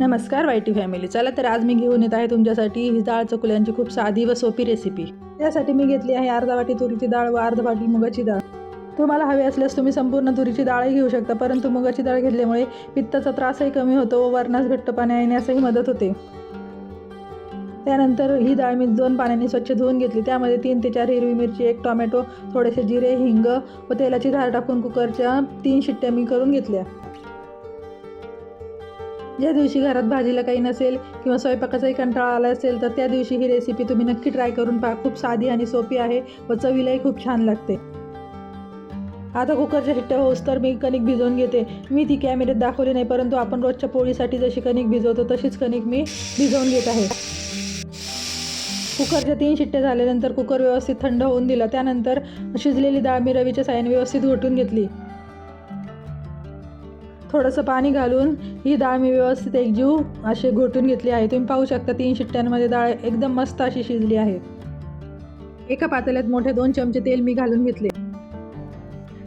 नमस्कार YT family. चला तर आज मी घेऊन येत आहे तुमच्यासाठी ही डाळ चकुल्यांची खूप साधी व सोपी रेसिपी त्यासाठी मी घेतली आहे अर्धा वाटी तुरीची डाळ व अर्धा वाटी मुगाची डाळ. तुम्हाला हवी असल्यास तुम्ही संपूर्ण तुरीची डाळही घेऊ शकता परंतु मुगाची डाळ घेतल्यामुळे पित्ताचा त्रासही कमी होतो व वरणास पाणी येण्यासही मदत होते. त्यानंतर ही डाळ मी दोन पाण्याने स्वच्छ धुवून घेतली. त्यामध्ये तीन ते चार हिरवी मिरची एक टोमॅटो थोडेसे जिरे हिंग व तेलाची धार टाकून कुकरच्या तीन शिट्ट्या मी करून घेतल्या. ज्या दिवशी घरात भाजीला काही नसेल किंवा स्वयंपाकाचाही कंटाळा आला असेल तर त्या दिवशी ही रेसिपी तुम्ही नक्की ट्राय करून पहा. खूप साधी आणि सोपी आहे व चवीलाही खूप छान लागते. आता कुकरच्या शिट्ट्या होस तर मी कणिक भिजवून घेते. मी ती कॅमेऱ्यात दाखवली नाही परंतु आपण रोजच्या पोळीसाठी जशी कणिक भिजवतो तशीच कणिक मी भिजवून घेत आहे. कुकरच्या तीन शिट्ट्या झाल्यानंतर कुकर व्यवस्थित थंड होऊन दिला. त्यानंतर शिजलेली डाळ मी रवीच्या साह्याने व्यवस्थित घोटून घेतली. थोडंसं पाणी घालून ही डाळ मी व्यवस्थित एकजीव असे घोटून घेतली आहे. तुम्ही पाहू शकता तीन शिट्ट्यांमध्ये डाळ एकदम मस्त अशी शिजली आहे. एका पातेल्यात मोठे दोन चमचे तेल मी घालून घेतले.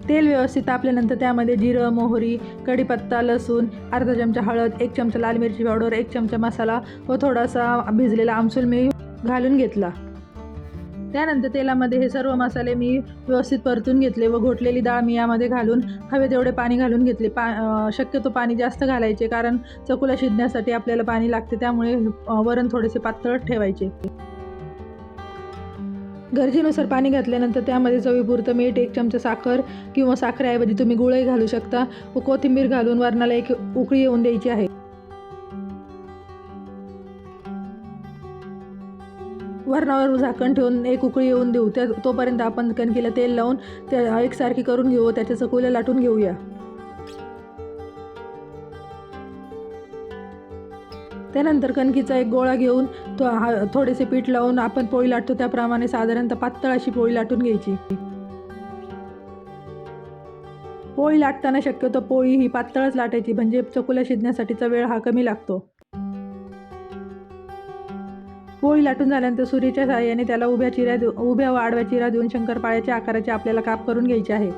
तेल व्यवस्थित तापल्यानंतर त्यामध्ये जिरं मोहरी कढीपत्ता लसूण अर्धा चमचा हळद एक चमचा लाल मिरची पावडर एक चमचा मसाला व थोडासा भिजलेला आमसूल मी घालून घेतला. त्यानंतर तेलामध्ये हे सर्व मसाले मी व्यवस्थित परतून घेतले व घोटलेली डाळ मी यामध्ये घालून हवे तेवढे पाणी घालून घेतले. पा शक्यतो पाणी जास्त घालायचे कारण चकुला शिजण्यासाठी आपल्याला पाणी लागते त्यामुळे वरण थोडेसे पातळ ठेवायचे. गरजेनुसार पाणी घातल्यानंतर त्यामध्ये चवीपुरतं मीठ एक चमचा साखर किंवा साखरेऐवजी तुम्ही गुळही घालू शकता व कोथिंबीर घालून वरणाला एक उकळी येऊन द्यायची आहे. वरणावर झाकण ठेवून एक उकळी येऊन देऊ. त्या तोपर्यंत आपण कणकीला तेल लावून त्या एकसारखी करून घेऊ त्याच्या चकुल्या लाटून घेऊया. त्यानंतर कणकीचा एक गोळा घेऊन तो हा थोडेसे पीठ लावून आपण पोळी लाटतो. त्याप्रमाणे साधारणतः पातळ अशी पोळी लाटून घ्यायची. पोळी लाटताना शक्यतो पोळी ही पातळच लाटायची. म्हणजे चकुल्या शिजण्यासाठीचा वेळ हा कमी लागतो. पोळी लाटून झाल्यानंतर सुरीच्या साहाय्याने त्याला उभ्या चिऱ्या देऊ उभ्या वाढव्या चिऱ्या देऊन शंकरपाळ्याच्या आकाराचे आपल्याला काप करून घ्यायचे आहे.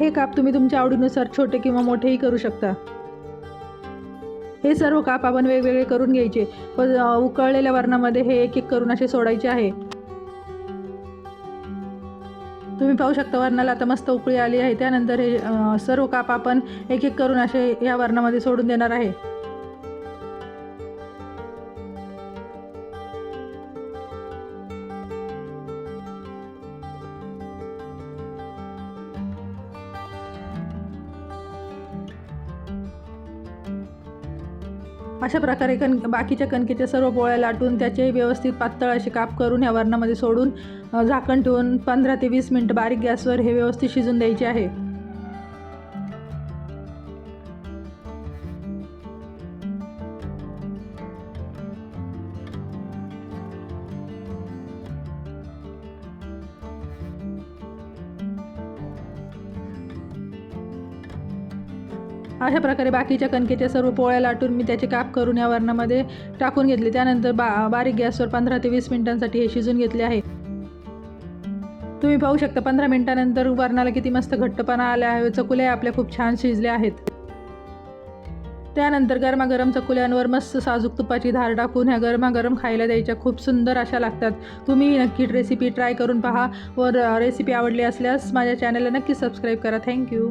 हे काप तुम्ही तुमच्या आवडीनुसार छोटे किंवा मोठेही करू शकता. हे सर्व काप आपण वेगवेगळे करून घ्यायचे. व उकळलेल्या वरणामध्ये हे एक एक करून असे सोडायचे आहे. तुम्ही पाहू शकता वर्णाला आता मस्त उकळी आली आहे. त्यानंतर हे सर्व काप आपण एक एक करून असे या वर्णामध्ये सोडून देणार आहे. अशा प्रकारे कण बाकीच्या कणकेच्या सर्व पोळ्या लाटून त्याचे व्यवस्थित पातळ असे काप करून ह्या वरणामध्ये सोडून झाकण ठेवून पंधरा ते वीस मिनटं बारीक गॅसवर हे व्यवस्थित शिजून द्यायचे आहे. अशा प्रकारे बाकीच्या कणकेच्या सर्व पोळ्या लाटून मी त्याचे काप करून या वरणामध्ये टाकून घेतले. त्यानंतर बा बारीक गॅसवर पंधरा ते वीस मिनिटांसाठी हे शिजून घेतले आहे. तुम्ही पाहू शकता पंधरा मिनिटानंतर वरणाला किती मस्त घट्टपणा आला आहे. चकुल्या आपल्या खूप छान शिजल्या आहेत. त्यानंतर गरमागरम चकुल्यांवर मस्त साजूक तुपाची धार टाकून ह्या गरमागरम खायला द्यायच्या. खूप सुंदर अशा लागतात. तुम्ही नक्की रेसिपी ट्राय करून पहा. व रेसिपी uh, आवडली असल्यास माझ्या चॅनलला नक्की सबस्क्राईब करा. थँक्यू